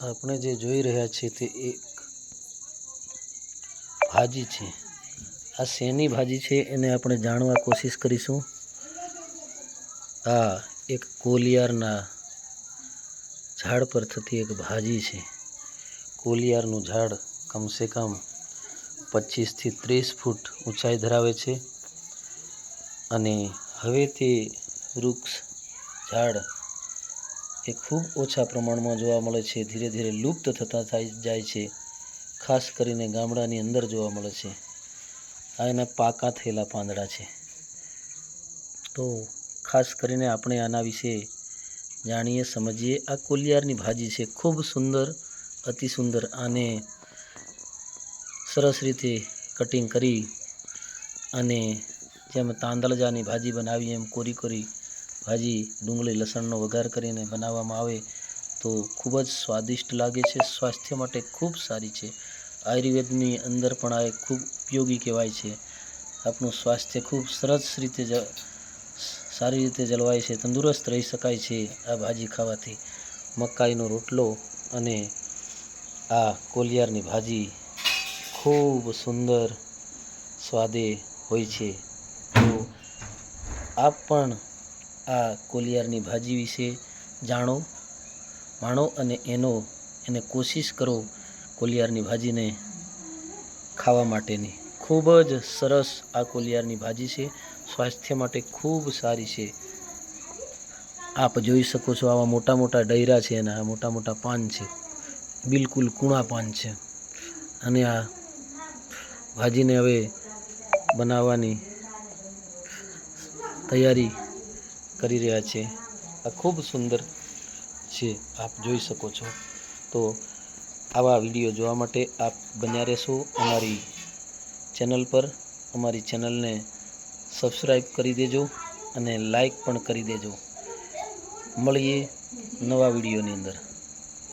આપણે જે જોઈ રહ્યા છીએ તે એક ભાજી છે. આ શેની ભાજી છે એને આપણે જાણવા કોશિશ કરીશું. આ એક કોલિયારના ઝાડ પર થતી એક ભાજી છે. કોલિયારનું ઝાડ કમસે કમ પચીસથી ત્રીસ ફૂટ ઊંચાઈ ધરાવે છે. અને હવે તે વૃક્ષ ઝાડ એ ખૂબ ઓછા પ્રમાણમાં જોવા મળે છે. ધીરે ધીરે લુપ્ત થતા થાય, જાય છે. ખાસ કરીને ગામડાની અંદર જોવા મળે છે. આ એના પાકા થયેલા પાંદડા છે. તો ખાસ કરીને આપણે આના વિશે જાણીએ, સમજીએ. આ કોલિયારની ભાજી છે. ખૂબ સુંદર, અતિ સુંદર. આને સરસ રીતે કટિંગ કરી અને જેમ તાંદળજાની ભાજી બનાવી એમ કોરી કોરી ભાજી, ડુંગળી, લસણનો વઘાર કરીને બનાવવામાં આવે તો ખૂબ જ સ્વાદિષ્ટ લાગે છે. સ્વાસ્થ્ય માટે ખૂબ સારી છે. આયુર્વેદની અંદર પણ આ ખૂબ ઉપયોગી કહેવાય છે. આપણું સ્વાસ્થ્ય ખૂબ સરસ રીતે જ, સારી રીતે જળવાય છે, તંદુરસ્ત રહી શકાય છે આ ભાજી ખાવાથી. મકાઈનો રોટલો અને આ કોલિયારની ભાજી ખૂબ સુંદર સ્વાદે હોય છે. તો આપ પણ આ કોલિયારની ભાજી વિશે જાણો, માણો અને એનો, એને કોશિશ કરો કોલિયારની ભાજીને ખાવા માટેની. ખૂબ જ સરસ આ કોલિયારની ભાજી છે. સ્વાસ્થ્ય માટે ખૂબ સારી છે. આપ જોઈ શકો છો આવા મોટા મોટા ડૈરા છે એના મોટા મોટા પાન છે. બિલકુલ કૂણા પાન છે. અને આ ભાજીને હવે બનાવવાની તૈયારી કરી રહ્યા છે. આ ખૂબ સુંદર છે. આપ જોઈ શકો છો. તો આવા વીડિયો જોવા માટે આપ બન્યા રહેશો અમારી ચેનલ પર. અમારી ચેનલને સબસ્ક્રાઈબ કરી દેજો અને લાઈક પણ કરી દેજો. મળીએ નવા વિડીયોની અંદર.